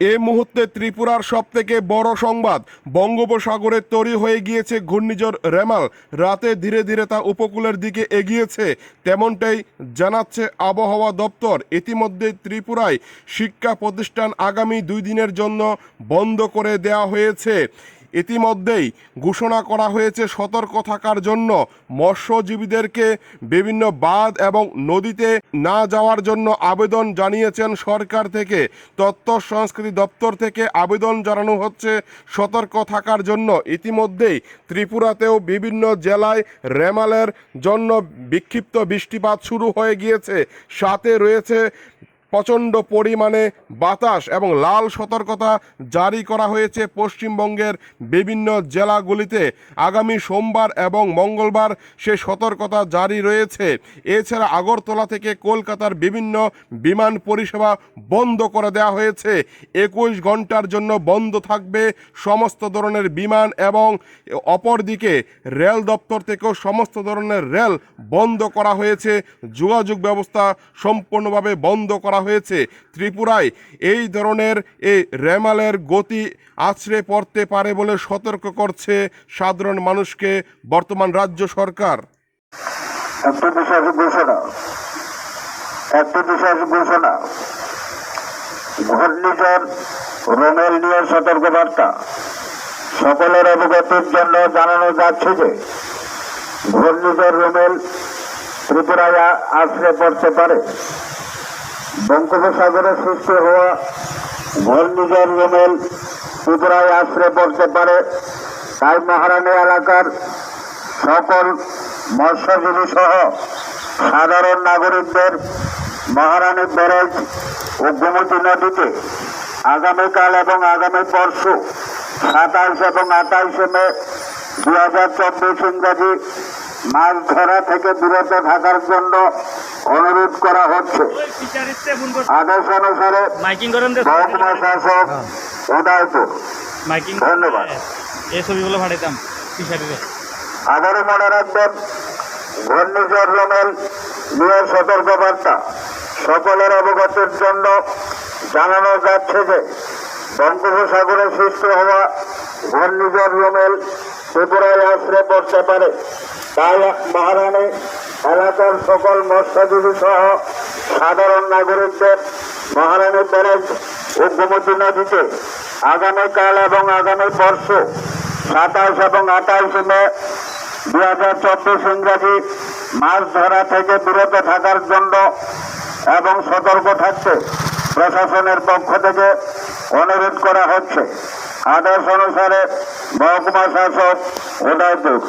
এই মুহূর্তে ত্রিপুরার সব থেকে বড় সংবাদ, বঙ্গোপসাগরে তৈরি হয়ে গিয়েছে ঘূর্ণিঝড় রেমাল। রাতে ধীরে ধীরে তা উপকূলের দিকে এগিয়েছে, তেমনটাই জানাচ্ছে আবহাওয়া দপ্তর। ইতিমধ্যে ত্রিপুরায় শিক্ষা প্রতিষ্ঠান আগামী দুই দিনের জন্য বন্ধ করে দেওয়া হয়েছে। ইতিমধ্যেই ঘোষণা করা হয়েছে সতর্ক থাকার জন্য মৎস্যজীবীদেরকে বিভিন্ন বাঁধ এবং নদীতে না যাওয়ার জন্য আবেদন জানিয়েছেন সরকার থেকে। তথ্য সংস্কৃতি দপ্তর থেকে আবেদন জানানো হচ্ছে সতর্ক থাকার জন্য। ইতিমধ্যেই ত্রিপুরাতেও বিভিন্ন জেলায় রেমালের জন্য বিক্ষিপ্ত বৃষ্টিপাত শুরু হয়ে গিয়েছে। সাথে রয়েছে প্রচণ্ড পরিমাণে বাতাস এবং লাল সতর্কতা জারি করা হয়েছে পশ্চিমবঙ্গের বিভিন্ন জেলাগুলিতে। আগামী সোমবার এবং মঙ্গলবার সে সতর্কতা জারি রয়েছে। এছাড়া আগরতলা থেকে কলকাতার বিভিন্ন বিমান পরিষেবা বন্ধ করে দেওয়া হয়েছে। একুশ ঘণ্টার জন্য বন্ধ থাকবে সমস্ত ধরনের বিমান এবং অপরদিকে রেল দপ্তর থেকেও সমস্ত ধরনের রেল বন্ধ করা হয়েছে। যোগাযোগ ব্যবস্থা সম্পূর্ণভাবে বন্ধ করা হয়েছে। ত্রিপুরায় এই ধরনের এই রেমালের গতি আছড়ে পড়তে পারে বলে সতর্ক করছে সাধারণ মানুষকে বর্তমান রাজ্য সরকার। সকলের অবগতির জন্য জানানো যাচ্ছে যে, ঘূর্ণিঝড় রোমেল ত্রিপুরায় আ- আছড়ে পড়তে পারে। বঙ্গোপসাগরে সৃষ্টি হওয়া ঘূর্ণিঝড় রোমেল ত্রিপুরায় আছড়ে পড়তে পারে। তাই মহারানী এলাকার সকল মৎস্যজীবী সহ সাধারণ নাগরিকদের মহারানী ব্যারেজ ও গোমতী নদীতে আগামীকাল এবং আগামী পরশু সাতাইশ এবং আঠাইশে মে দু হাজার চব্বিশ ইংরাজি মাছ ধরা থেকে বিরত থাকার জন্য অনুরোধ করা হচ্ছে। আদেশ অনুসারে মহকুমা শাসক উদয়পুর। ধন্যবাদ। এই ছবিগুলো আবারও মনে রাখবেন ঘূর্ণিঝড় রোমেল নিয়ে সতর্কবার্তা। সকলের অবগতির জন্য জানানো যাচ্ছে যে বঙ্গোপসাগরে সৃষ্টি হওয়া ঘূর্ণিঝড় রোমেল ত্রিপুরায় আশ্রে পড়তে পারে। তাই মহারানী এলাকার সকল মৎস্যজীবী সহ সাধারণ নাগরিকদের মহারানী ব্যারেজ গোমতী নদীতে আগামীকাল এবং আগামী পরশু সাতাশ এবং আঠাশ মে দু হাজার চব্বিশ ইংরাজি মাছ ধরা থেকে বিরত থাকার জন্য এবং সতর্ক থাকতে প্রশাসনের পক্ষ থেকে অনুরোধ করা হচ্ছে। আদেশ অনুসারে মহকুমা শাসক উদয়পুর।